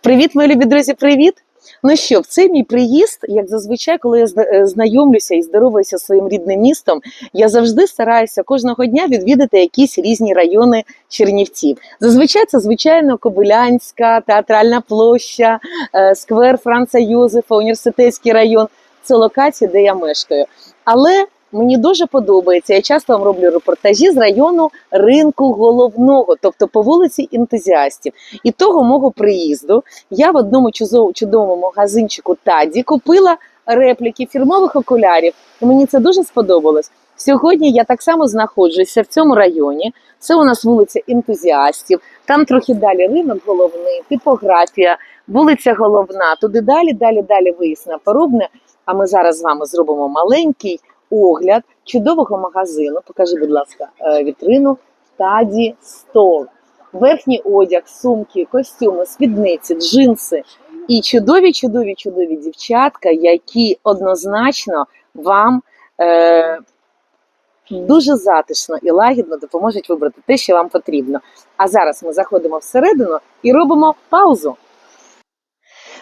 Привіт, мої любі друзі, привіт! Ну що, в цей мій приїзд, як зазвичай, коли я е, знайомлюся і здоровуюся своїм рідним містом, я завжди стараюся кожного дня відвідати якісь різні райони Чернівців. Зазвичай це звичайно Кобилянська, театральна площа, е, сквер Франца Йозефа, університетський район. Це локації, де я мешкаю. Але мені дуже подобається. Я часто вам роблю репортажі з району ринку головного, тобто по вулиці ентузіастів. І того мого приїзду я в одному чудовому магазинчику Таді купила репліки фірмових окулярів. І мені це дуже сподобалось. Сьогодні я так само знаходжуся в цьому районі. Це у нас вулиця ентузіастів. Там трохи далі ринок головний, типографія, вулиця головна. Туди далі, далі, далі виїзд на Порубне. А ми зараз з вами зробимо маленький огляд чудового магазину. Покажи, будь ласка, е, вітрину Таді Стол. Верхній одяг, сумки, костюми, спідниці, джинси і чудові, чудові, чудові дівчатка, які однозначно вам е, дуже затишно і лагідно допоможуть вибрати те, що вам потрібно. А зараз ми заходимо всередину і робимо паузу.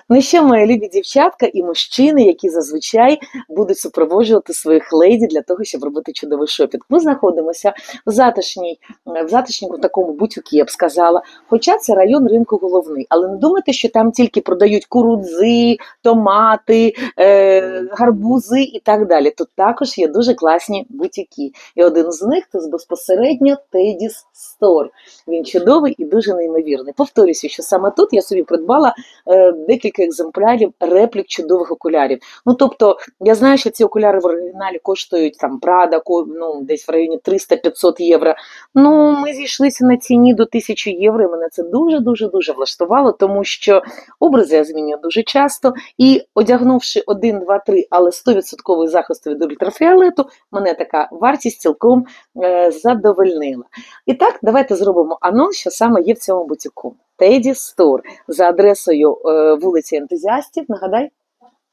Ну що, мої любі дівчатка і мужчини, які зазвичай будуть супроводжувати своїх леді для того, щоб робити чудовий шопінг. Ми знаходимося в затишній, в затишному такому бутюкі, я б сказала. Хоча це район ринку головний. Але не думайте, що там тільки продають курудзи, томати, е, гарбузи і так далі. Тут також є дуже класні бутюки. І один з них це безпосередньо Тедіс Стор. Він чудовий і дуже неймовірний. Повторюся, що саме тут я собі придбала е, декілька екземплярів реплік чудових окулярів. Ну тобто, я знаю, що ці окуляри в оригіналі коштують там Прада, ну десь в районі 300-500 євро. Ну, ми зійшлися на ціні до 1000 євро, і мене це дуже дуже дуже влаштувало, тому що образи я змінюю дуже часто. І одягнувши 1, 2, 3, але 100% захисту від ультрафіолету, мене така вартість цілком е, задовольнила. І так, давайте зробимо анонс, що саме є в цьому бутіку. Теді Стор за адресою е, вулиці Ентузіастів. Нагадай,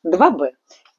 2Б.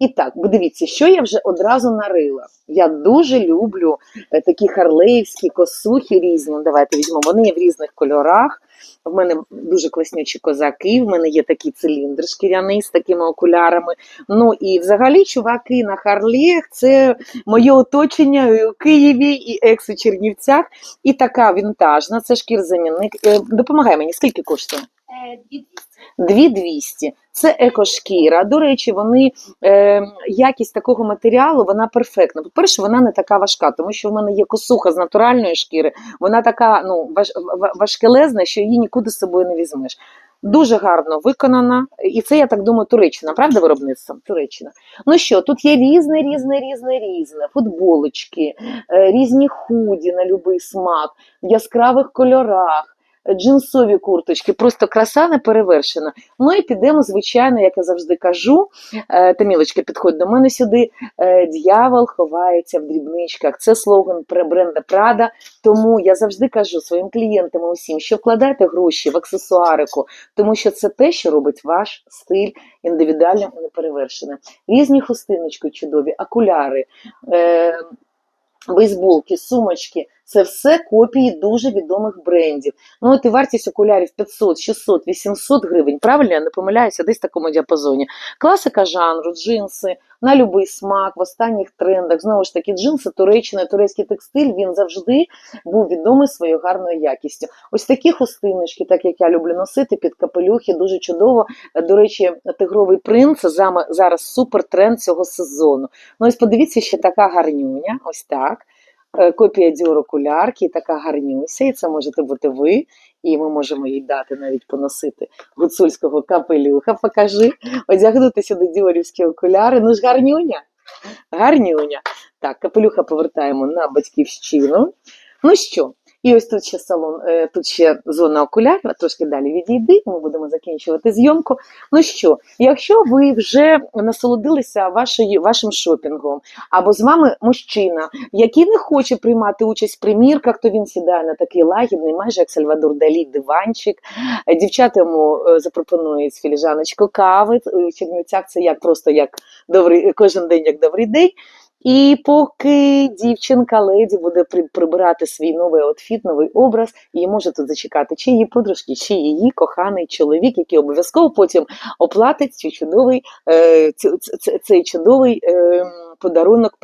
І так, дивіться, що я вже одразу нарила. Я дуже люблю е, такі харлеївські косухи різні. Ну, Давайте візьмемо. Вони в різних кольорах. В мене дуже класнючі козаки, в мене є такий циліндр шкіряний з такими окулярами. Ну і взагалі, чуваки на Харліях це моє оточення і у Києві і екс Чернівцях. І така вінтажна, це шкірзамінник. Е, Допомагай мені, скільки коштує? Е, 2200. 2200. Це екошкіра. До речі, вони е, якість такого матеріалу вона перфектна. По-перше, вона не така важка, тому що в мене є косуха з натуральної шкіри. Вона така ну важ, важкелезна, що її нікуди з собою не візьмеш. Дуже гарно виконана, і це я так думаю, Туреччина, правда, виробництво? Туреччина. Ну що, тут є різне, різне, різне, різне. Футболочки, е, різні худі на будь-який смак, в яскравих кольорах джинсові курточки, просто краса не перевершена. Ну і підемо, звичайно, як я завжди кажу. Е, Тамілочка, підходь до мене сюди. е, Д'явол ховається в дрібничках. Це слоган бренда Прада. Тому я завжди кажу своїм клієнтам усім, що вкладайте гроші в аксесуарику, тому що це те, що робить ваш стиль індивідуальним і неперевершеним. Різні хустиночки чудові, окуляри. Е, бейсболки, сумочки це все копії дуже відомих брендів. Ну, от і вартість окулярів 500, 600, 800 гривень. Правильно, я не помиляюся, десь в такому діапазоні. Класика жанру, джинси, на будь-який смак, в останніх трендах. Знову ж таки, джинси, Туреччина, турецький текстиль, він завжди був відомий своєю гарною якістю. Ось такі хустиночки, так як я люблю носити, під капелюхи, дуже чудово. До речі, тигровий принц зараз супер тренд цього сезону. Ну, ось подивіться, ще така гарнюня, ось так. Е, Копія Dior окулярки, така гарнюся, і це можете бути ви, і ми можемо їй дати навіть поносити гуцульського капелюха. Покажи, одягнути сюди діорівські окуляри. Ну ж гарнюня. Гарнюня. Так, капелюха повертаємо на батьківщину. Ну що, і ось тут ще салон, е, тут ще зона окулярів, трошки далі відійди, ми будемо закінчувати зйомку. Ну що, якщо ви вже насолодилися вашою, вашим шопінгом, або з вами мужчина, який не хоче приймати участь в примірках, то він сідає на такий лагідний, майже як Сальвадор Далі, диванчик. Дівчата йому е, запропонують філіжаночку кави. У Чернівцях це як просто як добрий кожен день, як добрий день. І поки дівчинка леді буде при- прибирати свій новий отфіт, новий образ, її може тут зачекати чи її подружки, чи її коханий чоловік, який обов'язково потім оплатить цю чудовий, е, цей чудовий е, подарунок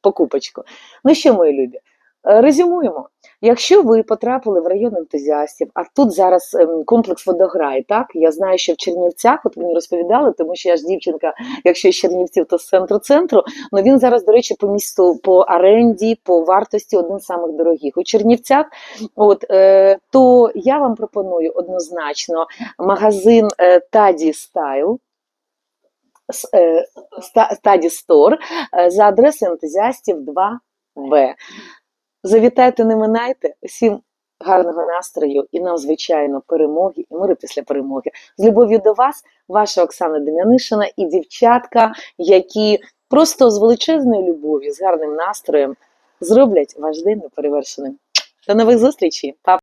покупочку. Ну що, мої любі? Е, Резюмуємо. Якщо ви потрапили в район ентузіастів, а тут зараз ем, комплекс водограй, так я знаю, що в Чернівцях, от мені розповідали, тому що я ж дівчинка, якщо з Чернівців, то з центру центру. Ну він зараз, до речі, по місту по оренді, по вартості один з самих дорогих у Чернівцях. От е, то я вам пропоную однозначно магазин е, Таді Стайл. е, Таді Стор за адресою ентузіастів 2Б. Завітайте, не минайте. Усім гарного настрою і нам, звичайно, перемоги і миру після перемоги. З любов'ю до вас, ваша Оксана Дем'янишина і дівчатка, які просто з величезною любов'ю, з гарним настроєм зроблять ваш день неперевершеним. До нових зустрічей! Па!